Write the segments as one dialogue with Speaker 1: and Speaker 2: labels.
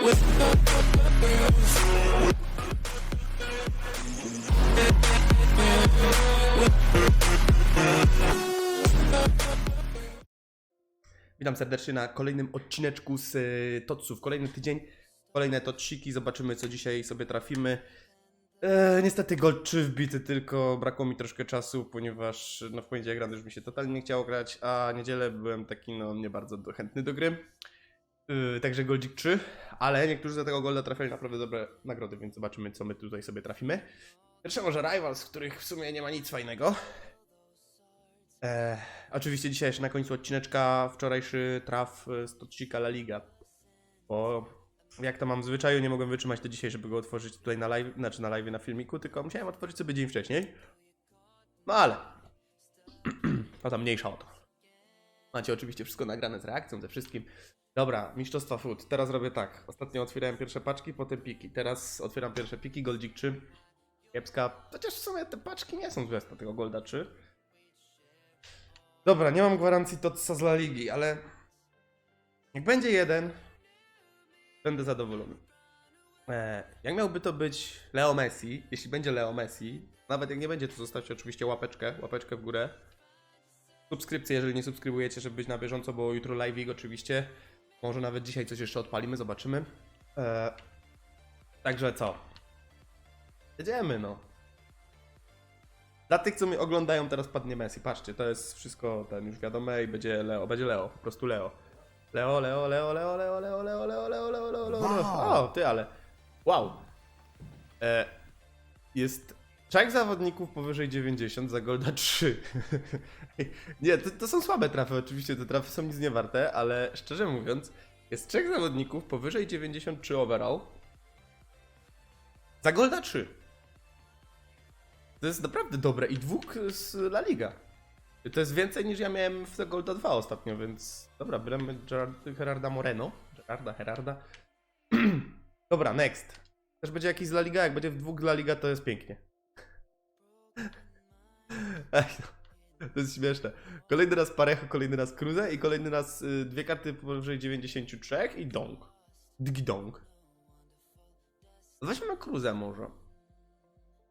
Speaker 1: Witam serdecznie na kolejnym odcineczku z y, Totsów. Kolejny tydzień, kolejne Totsiki. Zobaczymy, co dzisiaj sobie trafimy. E, niestety Gold 3 wbity, tylko brakło mi troszkę czasu, ponieważ no, w poniedziałek rano już mi się totalnie nie chciało grać, a niedzielę byłem taki no nie bardzo chętny do gry. Yy, także Goldzik 3, ale niektórzy za tego Golda trafiali naprawdę dobre nagrody, więc zobaczymy, co my tutaj sobie trafimy. Pierwsze może Rivals, których w sumie nie ma nic fajnego. E, oczywiście dzisiaj jeszcze na końcu odcineczka wczorajszy traf e, z Totsika La Liga. Bo jak to mam w zwyczaju, nie mogłem wytrzymać do dzisiaj, żeby go otworzyć tutaj na live, znaczy na live na filmiku, tylko musiałem otworzyć sobie dzień wcześniej. No ale. No tam mniejsza o to. Macie oczywiście wszystko nagrane z reakcją, ze wszystkim. Dobra, mistrzostwa food. Teraz robię tak. Ostatnio otwierałem pierwsze paczki, potem piki. Teraz otwieram pierwsze piki, Goldzik 3. Kiepska. Chociaż w sumie te paczki nie są złe tego Golda 3. Dobra, nie mam gwarancji Totsa z La Ligi, ale jak będzie jeden, będę zadowolony. E, jak miałby to być Leo Messi, jeśli będzie Leo Messi, nawet jak nie będzie, to zostawcie oczywiście łapeczkę, łapeczkę w górę. Subskrypcję, jeżeli nie subskrybujecie, żeby być na bieżąco, bo jutro live oczywiście. Może nawet dzisiaj coś jeszcze odpalimy, zobaczymy. E, także co? Jedziemy no. Dla tych, co mnie oglądają, teraz padnie Messi. Patrzcie, to jest wszystko ten już wiadome i będzie Leo, będzie Leo, po prostu Leo. Leo, Leo, Leo, Leo, Leo, Leo, Leo, Leo, Leo, Leo, Leo, Leo.
Speaker 2: Wow.
Speaker 1: O, ty, ale. Wow. E, jest trzech zawodników powyżej 90 za Golda 3. nie, to, to są słabe trafy, oczywiście te trafy są nic nie warte, ale szczerze mówiąc, jest trzech zawodników powyżej 93 overall za Golda 3. To jest naprawdę dobre i dwóch z La Liga. To jest więcej niż ja miałem w Golda 2 ostatnio, więc dobra, bierzemy Gerard, Gerarda Moreno. Gerarda, Gerarda. dobra, next. Też będzie jakiś z La Liga, jak będzie w dwóch La Liga, to jest pięknie. No. To jest śmieszne. Kolejny raz Parejo, kolejny raz Cruze i kolejny raz y, dwie karty powyżej 93 i Dong. Dgi Dong. Weźmy Cruze może.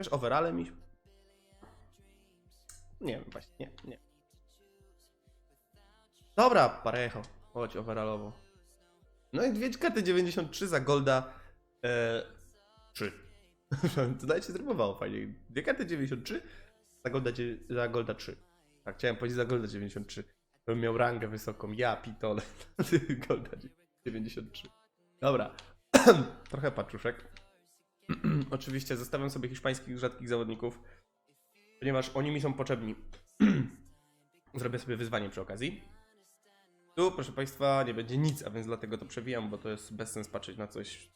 Speaker 1: Wiesz, overallem mi... Nie wiem, właśnie, nie, nie. Dobra, Parejo. Chodź, overallowo. No i dwie karty 93 za Golda e, 3. to nawet zrymowało fajnie. Dwie karty 93 za Golda, dzie- za Golda 3. Tak, chciałem powiedzieć za Golda 93. To bym miał rangę wysoką. Ja, pitole. Golda 93. Dobra. Trochę paczuszek. Oczywiście zostawiam sobie hiszpańskich rzadkich zawodników, ponieważ oni mi są potrzebni. Zrobię sobie wyzwanie przy okazji. Tu, proszę Państwa, nie będzie nic, a więc dlatego to przewijam, bo to jest bez sens patrzeć na coś.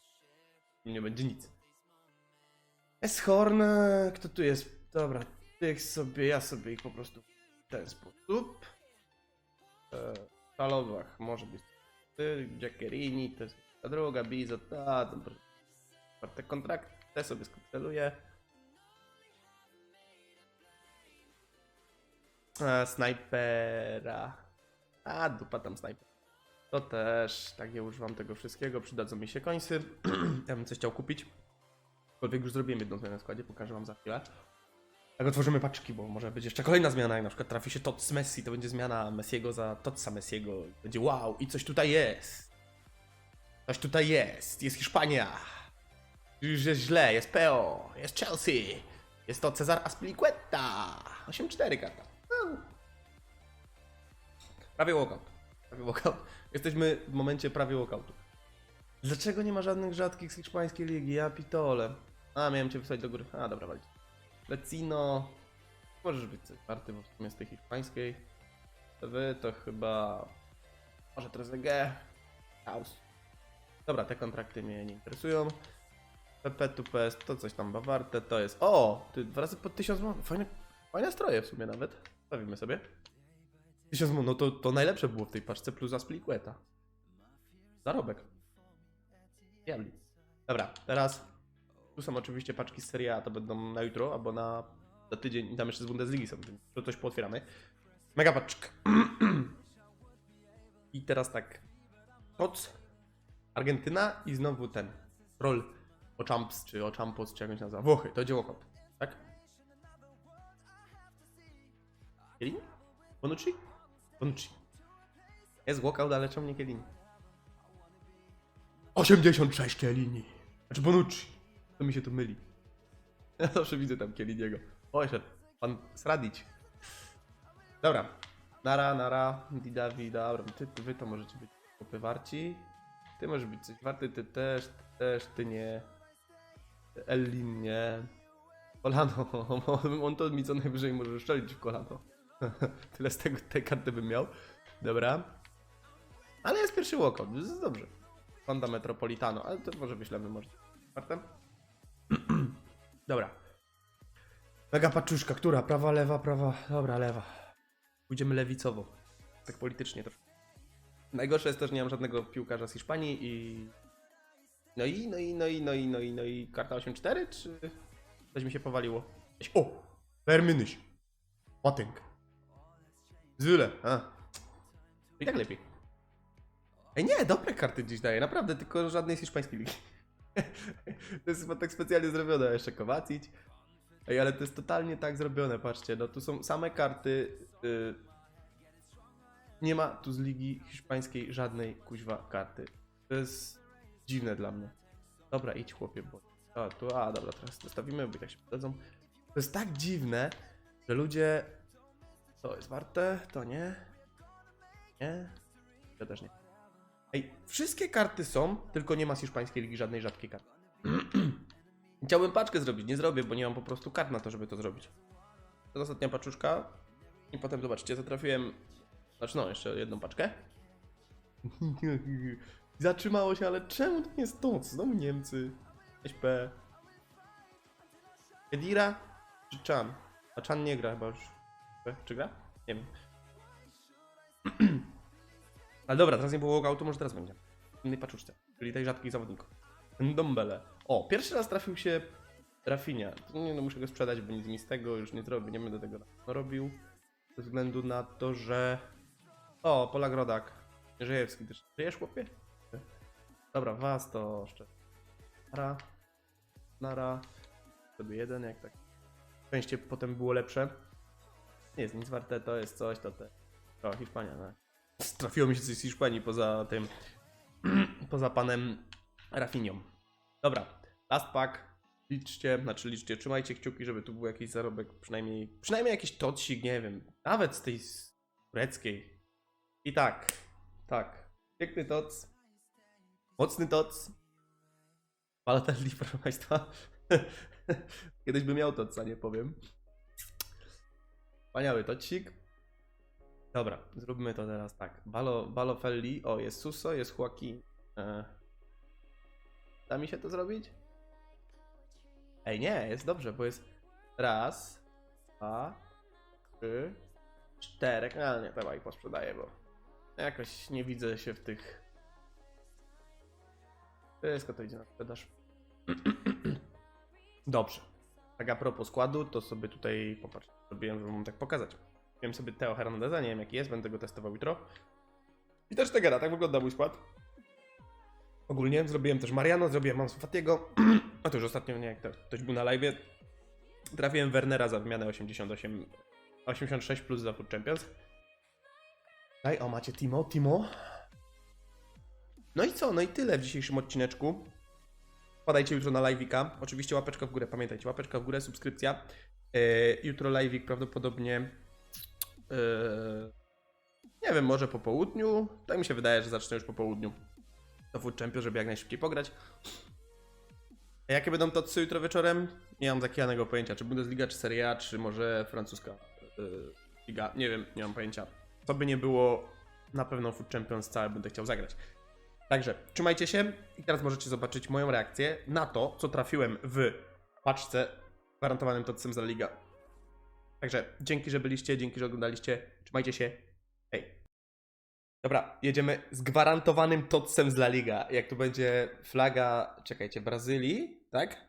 Speaker 1: Nie będzie nic. Eshorn, kto tu jest? Dobra, tych sobie, ja sobie ich po prostu w ten sposób. E, talowach może być Jackerini, to jest ta druga, Bizo, ta, dobra. Czwarte kontrakt, te sobie skanceluję. E, snajpera. A, dupa tam snajper. To też, tak nie używam tego wszystkiego, przydadzą mi się końcy. ja bym coś chciał kupić. Aczkolwiek już zrobiłem jedną zmianę w składzie, pokażę wam za chwilę. Tak otworzymy paczki, bo może być jeszcze kolejna zmiana, jak na przykład trafi się Tots Messi, to będzie zmiana Messiego za Totsa Messiego. Będzie wow, i coś tutaj jest. Coś tutaj jest, jest Hiszpania. Już jest źle, jest PO, jest Chelsea. Jest to Cezar Aspilicueta. 8-4 karta. Prawie walkout. Prawie walkout. Jesteśmy w momencie prawie walkoutu. Dlaczego nie ma żadnych rzadkich z hiszpańskiej ligi? Ja pitole. A, miałem cię wysłać do góry. A, dobra, walić. Lecino. Możesz być coś warty, bo w sumie z tej hiszpańskiej. Wy to chyba... Może Trezeguet. House. Dobra, te kontrakty mnie nie interesują. PP tu PS, to coś tam ma warte, to jest... O! Ty dwa razy po 1000 mon. Fajne, fajne stroje w sumie nawet. Stawimy sobie. 1000 mon, no to, to najlepsze było w tej paczce plus Aspliqueta. Zarobek. Diabli. Dobra, teraz tu są oczywiście paczki z Serie A, to będą na jutro albo na za tydzień i tam jeszcze z Bundesligi są, więc to coś pootwieramy. Mega paczka. I teraz tak. Toc. Argentyna i znowu ten. Roll Ochamps, czy Ochampos, czy jak on się nazywa. Włochy, to walkout. Tak? Kielini? Bonucci? Bonucci. Jest walkout, ale czemu nie Kielini? 86 Kielini. Znaczy Bonucci. To mi się tu myli. Ja zawsze widzę tam Kieliniego. O, jeszcze pan Sradić. Dobra. Nara, nara, dida, vida. Dobra, ty, ty, wy to możecie być chłopy warci. Ty możesz być coś warty, ty też, ty też, ty nie. Ellin nie. Kolano, on, to mi co najwyżej może szczelić w kolano. Tyle z tego, tej karty bym miał. Dobra. Ale jest pierwszy walkout, jest dobrze. Honda Metropolitano, ale to może wyślemy może. Czwartem? Dobra. Mega paczuszka, która? Prawa, lewa, prawa. Dobra, lewa. Pójdziemy lewicowo. Tak politycznie troszkę. Najgorsze jest to, że nie mam żadnego piłkarza z Hiszpanii i... No i, no i, no i, no i, no i, no i karta 8-4, czy coś mi się powaliło? O! Vermynyś. Potęg. Zyle. A. I tak lepiej. Ej, nie, dobre karty dziś daje, naprawdę, tylko żadnej z hiszpańskiej ligi. To jest chyba tak specjalnie zrobione, jeszcze Kowacic. Ej, ale to jest totalnie tak zrobione, patrzcie, no tu są same karty. y, nie ma tu z ligi hiszpańskiej żadnej kuźwa karty. To jest dziwne dla mnie. Dobra, idź chłopie, bo... A, tu, a dobra, teraz zostawimy, bo i tak się przydadzą. To jest tak dziwne, że ludzie... To jest warte, to nie. Nie. To też nie. Ej, wszystkie karty są, tylko nie ma z hiszpańskiej ligi żadnej rzadkiej karty. Chciałbym paczkę zrobić, nie zrobię, bo nie mam po prostu kart na to, żeby to zrobić. To ostatnia paczuszka. I potem zobaczcie, zatrafiłem. Znaczy, no, jeszcze jedną paczkę. Zatrzymało się, ale czemu to nie jest to? Znowu Niemcy. SP. Edira czy Chan? A Chan nie gra chyba już. Czy gra? Nie wiem. Ale dobra, teraz nie było walkoutu, może teraz będzie. W innej paczuszce, czyli tej rzadkich zawodników. Dombele. O, pierwszy raz trafił się Rafinia. Nie no, muszę go sprzedać, bo nic mi z tego już nie zrobię, nie będę tego robił. Ze względu na to, że... O, Polagrodak. Żyjewski też. Żyjesz, chłopie? Dobra, was to jeszcze. Nara. Nara. Sobie jeden, jak tak. Szczęście potem było lepsze. Nie jest nic warte, to jest coś, to te. O, Hiszpania, no. Trafiło mi się coś z Hiszpanii poza tym. poza panem Rafinią. Dobra, last pack. Liczcie, znaczy liczcie, trzymajcie kciuki, żeby tu był jakiś zarobek, przynajmniej, przynajmniej jakiś tocik, nie wiem, nawet z tej tureckiej. I tak, tak, piękny toc, mocny toc. Balotelli, proszę Państwa. Kiedyś by miał toca, nie powiem. Wspaniały tocik. Dobra, zróbmy to teraz tak. Balo, Balofelli, o jest Suso, jest Joaquin. E, Da mi się to zrobić? Ej, nie, jest dobrze, bo jest raz, dwa, trzy, czterech. Ale nie, ich posprzedaję, bo jakoś nie widzę się w tych. Wszystko to idzie na sprzedaż. Dobrze. Tak a propos składu, to sobie tutaj popatrz, zrobiłem, żeby wam tak pokazać. Wiem sobie Teo Hernandeza, nie wiem jaki jest, będę go testował jutro. I też Tegera, tak wygląda mój skład. Ogólnie zrobiłem też Mariano, zrobiłem Mansu Fatiego. A to już ostatnio, nie, jak to, ktoś był na live. Trafiłem Wernera za wymianę 88, 86 plus za Food Champions. Daj, o macie Timo, Timo. No i co, no i tyle w dzisiejszym odcineczku. Wpadajcie jutro na live'ika. Oczywiście łapeczka w górę, pamiętajcie, łapeczka w górę, subskrypcja. Yy, jutro live'ik prawdopodobnie... Yy, nie wiem, może po południu. Tak mi się wydaje, że zacznę już po południu do Food Champions, żeby jak najszybciej pograć. A jakie będą tocy jutro wieczorem? Nie mam takiego pojęcia, czy Bundesliga, czy Serie A, czy może francuska yy, liga. Nie wiem, nie mam pojęcia. Co by nie było, na pewno Food Champions całe będę chciał zagrać. Także trzymajcie się i teraz możecie zobaczyć moją reakcję na to, co trafiłem w paczce gwarantowanym tocem za liga. Także dzięki, że byliście, dzięki, że oglądaliście. Trzymajcie się. Hej. Dobra, jedziemy z gwarantowanym tocem z La Liga. Jak tu będzie flaga, czekajcie, Brazylii, tak?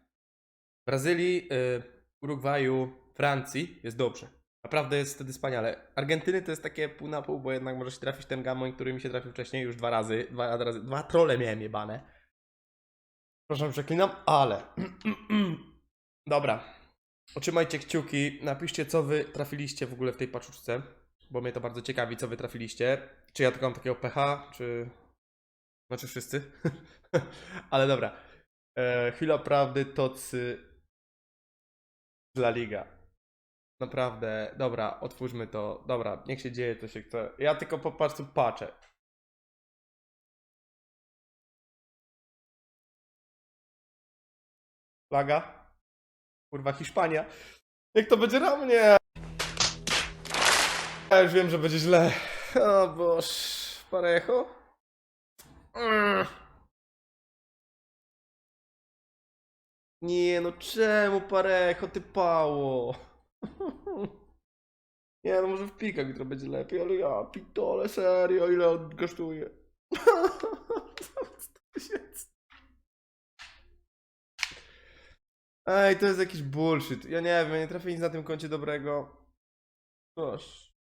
Speaker 1: Brazylii, y, Urugwaju, Francji, jest dobrze. Naprawdę jest wtedy wspaniale. Argentyny to jest takie pół na pół, bo jednak może się trafić ten gamoń, który mi się trafił wcześniej już dwa razy. Dwa razy, dwa trole miałem jebane. Proszę, przeklinam, ale... Dobra. Otrzymajcie kciuki, napiszcie co wy trafiliście w ogóle w tej paczuszce, bo mnie to bardzo ciekawi, co wy trafiliście. Czy ja tylko mam takiego pecha, czy... Znaczy wszyscy. ale dobra. E, chwila prawdy, tocy... La Liga. Naprawdę, dobra, otwórzmy to. Dobra, niech się dzieje, co się chce. Ja tylko po prostu patrzę. Flaga? Kurwa, Hiszpania. Jak to będzie na mnie? Ja już wiem, że będzie źle. O boż, parecho. Mm. Nie no, czemu parecho, ty pało? Nie no, może w pikach jutro będzie lepiej, ale ja pitole, serio, ile on kosztuje? 100 tysięcy. Ej, to jest jakiś bullshit. Ja nie wiem, nie trafię nic na tym koncie dobrego. Proszę.